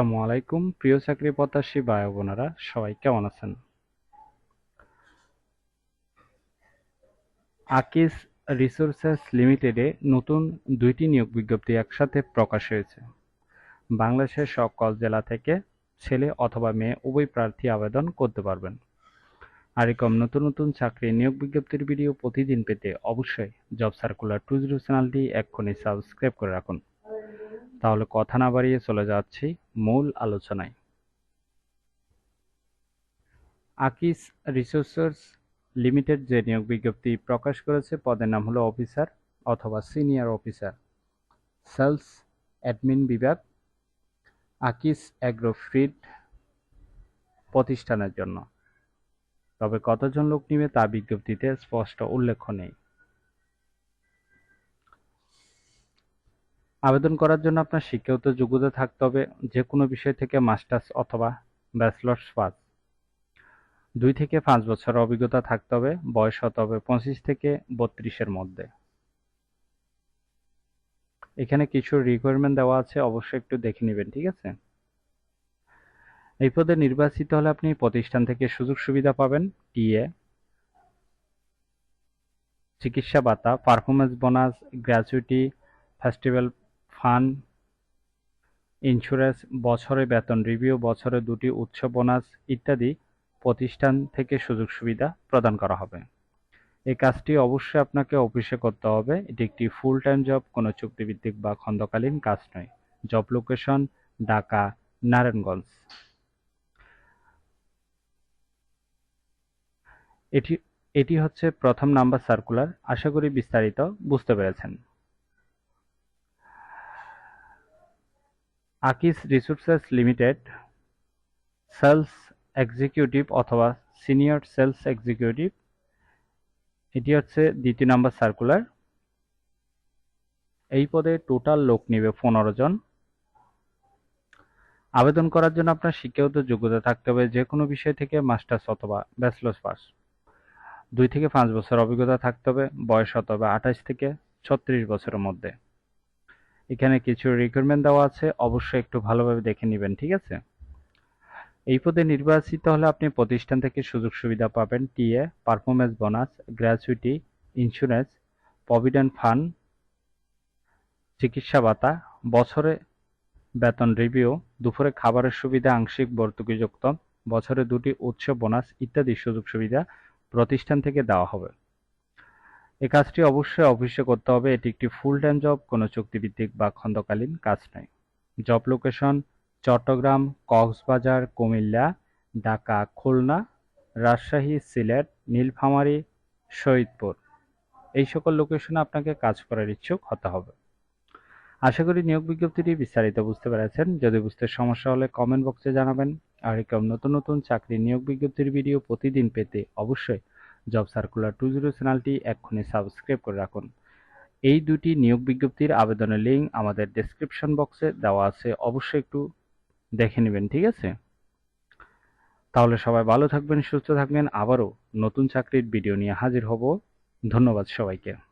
আসসালামু আলাইকুম। প্রিয় চাকরি প্রত্যাশী ভাই বোনেরা, সবাই কেমন আছেন? আকিস রিসোর্সেস লিমিটেডে নতুন দুইটি নিয়োগ বিজ্ঞপ্তি একসাথে প্রকাশ হয়েছে। বাংলাদেশের সকল জেলা থেকে ছেলে অথবা মেয়ে উভয় প্রার্থী আবেদন করতে পারবেন। আর এরকম নতুন নতুন চাকরি নিয়োগ বিজ্ঞপ্তির ভিডিও প্রতিদিন পেতে অবশ্যই জব সার্কুলার টু জিরো চ্যানেলটি এক্ষুনি সাবস্ক্রাইব করে রাখুন। তাহলে কথা না বাড়িয়ে চলে যাচ্ছি মূল আলোচনায়। আকিস রিসোর্সেস লিমিটেড যে নিয়োগ বিজ্ঞপ্তি প্রকাশ করেছে, পদের নাম হলো অফিসার অথবা সিনিয়র অফিসার। সেলস অ্যাডমিন বিভাগ, আকিস অ্যাগ্রো ফ্রিড প্রতিষ্ঠানের জন্য। তবে কতজন লোক নিবে তা বিজ্ঞপ্তিতে স্পষ্ট উল্লেখ নেই। আবেদন করার জন্য আপনার শিক্ষাগত যোগ্যতা থাকতে হবে যে কোনো বিষয় থেকে মাস্টার্স অথবা ব্যাচেলর্স পাস। দুই থেকে পাঁচ বছর অভিজ্ঞতা থাকতে হবে, বয়স হতে হবে পঁচিশ থেকে বত্রিশের মধ্যে। এখানে কিছু রিকোয়ারমেন্ট দেওয়া আছে, অবশ্যই একটু দেখে নেবেন, ঠিক আছে? এই পদে নির্বাচিত হলে আপনি প্রতিষ্ঠান থেকে সুযোগ সুবিধা পাবেন, টিএ, চিকিৎসা ভাতা performance bonus gratuity festival fund insurance, বছরে বেতন রিভিউ, বছরে দুটি উৎসব বোনাস ইত্যাদি প্রতিষ্ঠান থেকে সুযোগ সুবিধা প্রদান করা হবে। এই কাজটি অবশ্যই আপনাকে অফিসে করতে হবে। এটি একটি ফুল টাইম জব কোনো চুক্তিভিত্তিক বা খণ্ডকালীন কাজ নয়। Job location Dhaka, Narayanganj. এটি এটি হচ্ছে প্রথম নাম্বার সার্কুলার আশা করি বিস্তারিত বুঝতে পেরেছেন। Akij resources limited sales executive অথবা সিনিয়র সেলস এক্সিকিউটিভ এটি হচ্ছে দ্বিতীয় নাম্বার সার্কুলার এই পদে টোটাল লোক নেবে পনেরো জন। আবেদন করার জন্য আপনার শিক্ষাগত যোগ্যতা থাকতে হবে যে কোনো বিষয় থেকে মাস্টার্স অথবা ব্যাচেলর্স পাস। দুই থেকে পাঁচ বছর অভিজ্ঞতা থাকতে হবে, বয়স হতে হবে আঠাশ থেকে ছত্রিশ বছরের মধ্যে। এখানে কিছু রিকোয়ারমেন্ট দেওয়া আছে, অবশ্যই একটু ভালোভাবে দেখে নেবেন, ঠিক আছে? এই পদে নির্বাচিত হলে আপনি প্রতিষ্ঠান থেকে সুযোগ সুবিধা পাবেন, TA performance bonus gratuity insurance provident fund চিকিৎসা ভাতা, বছরে বেতন রিভিউ দুপুরে খাবারের সুবিধা, আংশিক ভর্তুকিযুক্ত, বছরে দুটি উৎসব বোনাস ইত্যাদি সুযোগ সুবিধা প্রতিষ্ঠান থেকে দেওয়া হবে। এ কাজটি অবশ্যই অফিসে করতে হবে। এটি একটি ফুল টাইম জব কোনো চুক্তিভিত্তিক বা খণ্ডকালীন কাজ নয়। জব লোকেশন চট্টগ্রাম, কক্সবাজার, কুমিল্লা, ঢাকা, খুলনা, রাজশাহী, সিলেট, নীলফামারী শহীদপুর এই সকল লোকেশনে আপনাকে কাজ করার ইচ্ছুক হতে হবে। আশা করি নিয়োগ বিজ্ঞপ্তিটি বিস্তারিত বুঝতে পেরেছেন। যদি বুঝতে সমস্যা হলে কমেন্ট বক্সে জানাবেন। আর এরকম নতুন নতুন চাকরি নিয়োগ বিজ্ঞপ্তির ভিডিও প্রতিদিন পেতে অবশ্যই জব সার্কুলার টু জিরো চ্যানেলটি এক্ষুনি সাবস্ক্রাইব করে রাখুন। এই দুটি নিয়োগ বিজ্ঞপ্তির আবেদনের লিঙ্ক আমাদের ডেসক্রিপশন বক্সে দেওয়া আছে, অবশ্যই একটু দেখে নেবেন, ঠিক আছে? তাহলে সবাই ভালো থাকবেন, সুস্থ থাকবেন, আবারও নতুন চাকরির ভিডিও নিয়ে হাজির হব। ধন্যবাদ সবাইকে।